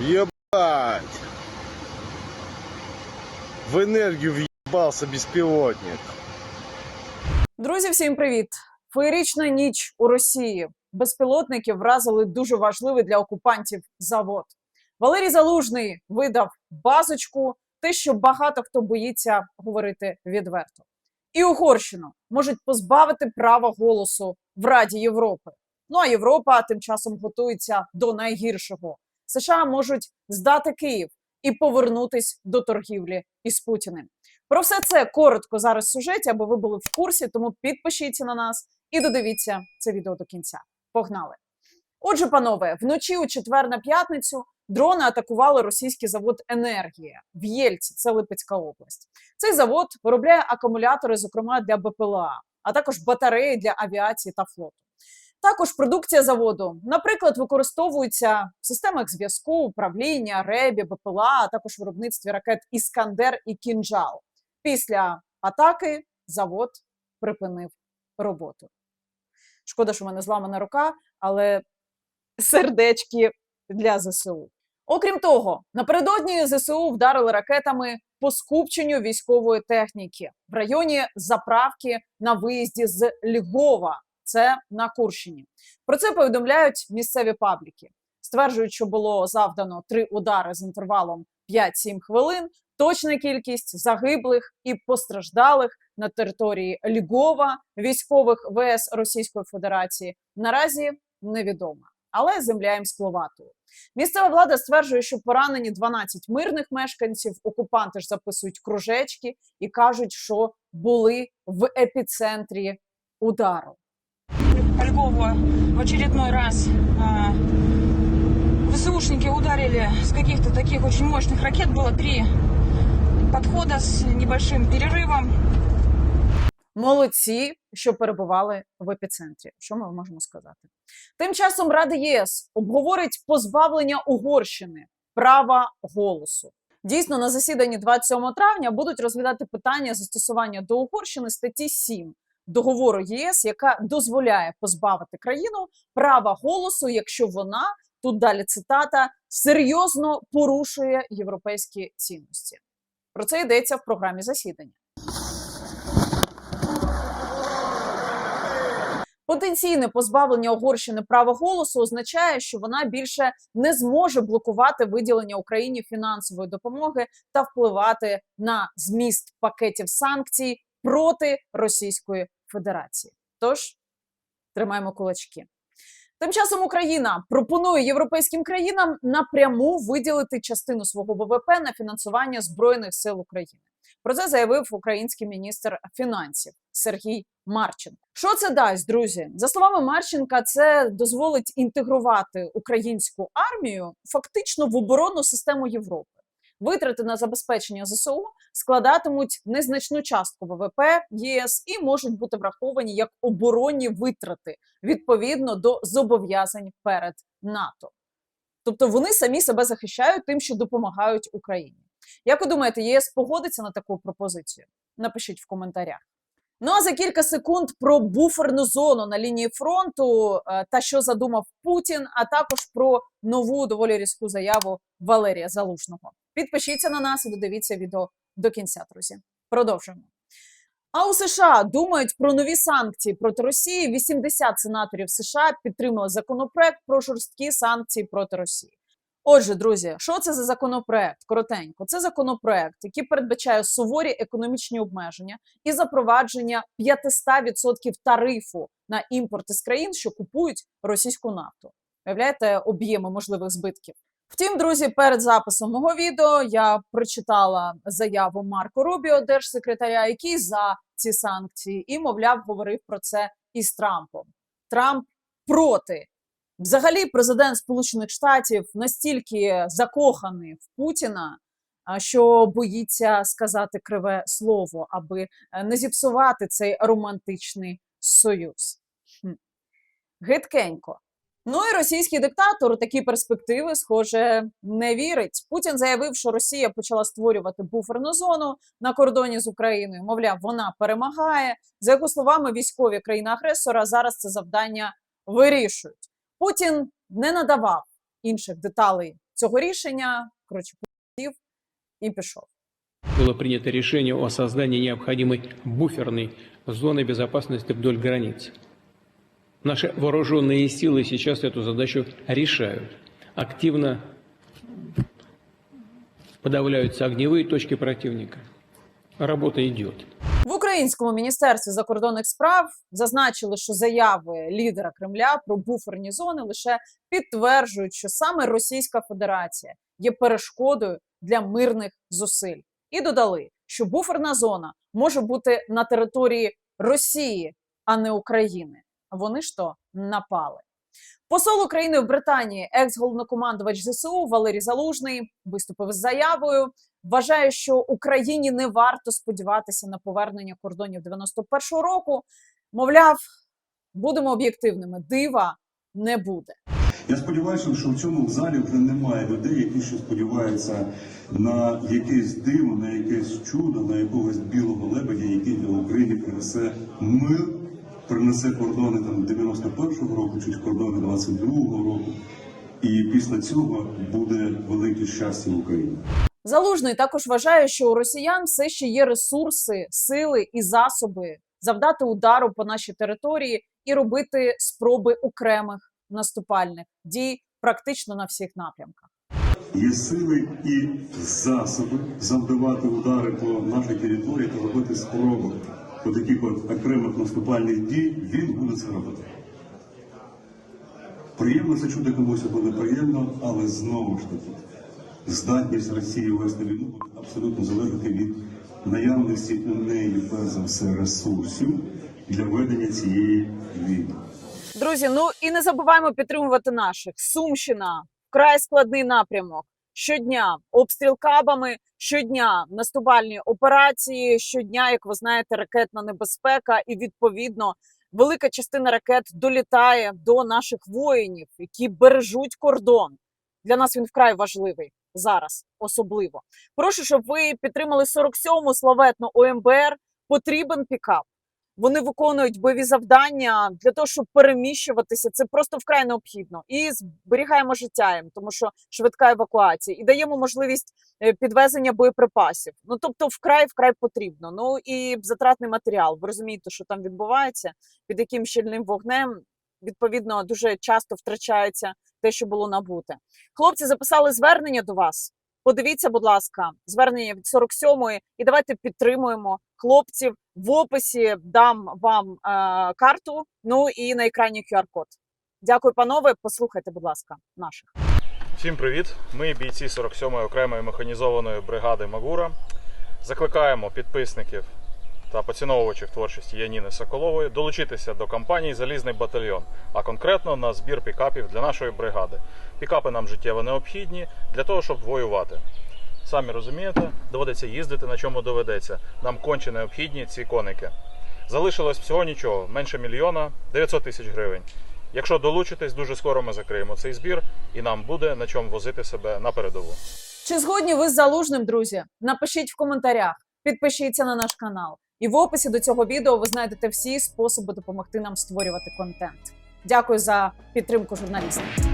Ебать! В энергию въебался беспилотник. Друзі, всім привіт! Феєрична ніч у Росії. Безпілотники вразили дуже важливий для окупантів завод. Валерій Залужний видав базочку, те, що багато хто боїться говорити відверто. І Угорщину можуть позбавити права голосу в Раді Європи. Ну а Європа тим часом готується до найгіршого. США можуть здати Київ і повернутись до торгівлі із Путіним. Про все це коротко зараз в сюжеті, аби ви були в курсі, тому підпишіться на нас і додивіться це відео до кінця. Погнали! Отже, панове, вночі у четвер на п'ятницю дрони атакували російський завод Енергія в Єльці, це Липецька область. Цей завод виробляє акумулятори, зокрема для БПЛА, а також батареї для авіації та флоту. Також продукція заводу, наприклад, використовуються в системах зв'язку, управління, ребі, БПЛА, а також виробництві ракет Іскандер і Кінжал. Після атаки завод припинив роботу. Шкода, що в мене зламана рука, але сердечки для ЗСУ. Окрім того, напередодні ЗСУ вдарили ракетами по скупченню військової техніки в районі заправки на виїзді з Львова. Це на Курщині. Про це повідомляють місцеві пабліки. Стверджують, що було завдано три удари з інтервалом 5-7 хвилин. Точна кількість загиблих і постраждалих на території Львова військових ВС Російської Федерації наразі невідома, але земля їм скловатою. Місцева влада стверджує, що поранені 12 мирних мешканців. Окупанти ж записують кружечки і кажуть, що були в епіцентрі удару. по Львову в очередной раз а, ВСУшники ударили с каких-то таких очень мощных ракет. Было три подхода с небольшим перерывом. Молодці, що перебували в епіцентрі. Що ми можемо сказати? Тим часом Рада ЄС обговорить позбавлення Угорщини права голосу. Дійсно, на засіданні 27 травня будуть розглядати питання застосування до Угорщини статті 7 договору ЄС, яка дозволяє позбавити країну права голосу, якщо вона тут далі цитата серйозно порушує європейські цінності. Про це йдеться в програмі засідання. Потенційне позбавлення Угорщини права голосу означає, що вона більше не зможе блокувати виділення Україні фінансової допомоги та впливати на зміст пакетів санкцій проти Російської Федерації. Тож тримаємо кулачки. Тим часом Україна пропонує європейським країнам напряму виділити частину свого ВВП на фінансування збройних сил України. Про це заявив український міністр фінансів Сергій Марченко. Що це дасть, друзі? За словами Марченка, це дозволить інтегрувати українську армію фактично в оборонну систему Європи. Витрати на забезпечення ЗСУ складатимуть незначну частку ВВП ЄС і можуть бути враховані як оборонні витрати відповідно до зобов'язань перед НАТО. Тобто вони самі себе захищають тим, що допомагають Україні. Як ви думаєте, ЄС погодиться на таку пропозицію? Напишіть в коментарях. Ну а за кілька секунд про буферну зону на лінії фронту е, та що задумав Путін, а також про нову доволі різку заяву Валерія Залужного. Підпишіться на нас і додивіться відео до кінця, друзі. Продовжуємо. А у США думають про нові санкції проти Росії. 80 сенаторів США підтримали законопроект про жорсткі санкції проти Росії. Отже, друзі, що це за законопроект? Коротенько, це законопроект, який передбачає суворі економічні обмеження і запровадження 500% тарифу на імпорт із країн, що купують російську нафту. Уявляєте об'єми можливих збитків. Втім, друзі, перед записом мого відео я прочитала заяву Марко Рубіо, держсекретаря, який за ці санкції, і, мовляв, говорив про це із Трампом. Трамп проти. Взагалі, президент Сполучених Штатів настільки закоханий в Путіна, що боїться сказати криве слово, аби е, не зіпсувати цей романтичний союз. Гидкенько. Ну і російський диктатор такі перспективи, схоже, не вірить. Путін заявив, що Росія почала створювати буферну зону на кордоні з Україною. Мовляв, вона перемагає. За його словами, військові країни-агресора зараз це завдання вирішують. Путін не надавав інших деталей цього рішення. Коротше, і пішов. было принято решение о создании необходимой буферной зоны безопасности вдоль границ. Наши вооруженные силы сейчас эту задачу решают. Активно подавляются огневые точки противника. Работа идет. В українському міністерстві закордонних справ зазначили, що заяви лідера Кремля про буферні зони лише підтверджують, що саме Російська Федерація є перешкодою для мирних зусиль, і додали, що буферна зона може бути на території Росії, а не України. Вони ж то напали. Посол України в Британії, екс-головнокомандувач ЗСУ Валерій Залужний, виступив з заявою. Вважає, що Україні не варто сподіватися на повернення кордонів 91-го року. Мовляв, будемо об'єктивними, дива не буде. Я сподіваюся, що в цьому залі вже немає людей, які ще сподіваються на якесь диво, на якесь чудо, на якогось білого лебедя, який для України принесе мир, принесе кордони там 91-го року чи кордони 22-го року. І після цього буде велике щастя в Україні. Залужний також вважає, що у росіян все ще є ресурси, сили і засоби завдати удару по нашій території і робити спроби окремих наступальних дій практично на всіх напрямках. Є сили і засоби завдавати удари по нашій території та робити спроби по таких от окремих наступальних дій. Він буде це робити. Приємно це чути комусь або неприємно, але знову ж таки, здатність Росії вести війну буде абсолютно залежати від наявності у неї перш за все ресурсів для ведення цієї війни. Друзі, ну і не забуваємо підтримувати наших. Сумщина, вкрай складний напрямок. Щодня обстріл кабами, щодня наступальні операції, щодня, як ви знаєте, ракетна небезпека, і відповідно велика частина ракет долітає до наших воїнів, які бережуть кордон. Для нас він вкрай важливий зараз, особливо. Прошу, щоб ви підтримали 47-му славетну ОМБР. Потрібен пікап. Вони виконують бойові завдання для того, щоб переміщуватися. Це просто вкрай необхідно. І зберігаємо життя їм, тому що швидка евакуація, і даємо можливість е, підвезення боєприпасів. Ну тобто, вкрай вкрай потрібно. Ну і затратний матеріал. Ви розумієте, що там відбувається, під яким щільним вогнем. Відповідно, дуже часто втрачається те, що було набуте. Хлопці записали звернення до вас. Подивіться, будь ласка, звернення від 47-ї, і давайте підтримуємо хлопців. В описі дам вам е, карту. Ну і на екрані QR-код. Дякую, панове. Послухайте, будь ласка, наших. Всім привіт! Ми бійці 47-ї окремої механізованої бригади Магура. Закликаємо підписників та поціновувачів творчості Яніни Соколової долучитися до кампанії Залізний батальйон, а конкретно на збір пікапів для нашої бригади. Пікапи нам життєво необхідні для того, щоб воювати. Самі розумієте, доводиться їздити, на чому доведеться. Нам конче необхідні ці коники. Залишилось всього нічого, менше мільйона 900 тисяч гривень. Якщо долучитесь, дуже скоро ми закриємо цей збір, і нам буде на чому возити себе на передову. Чи згодні ви з залужним, друзі? Напишіть в коментарях, підпишіться на наш канал. І в описі до цього відео ви знайдете всі способи допомогти нам створювати контент. Дякую за підтримку журналістів.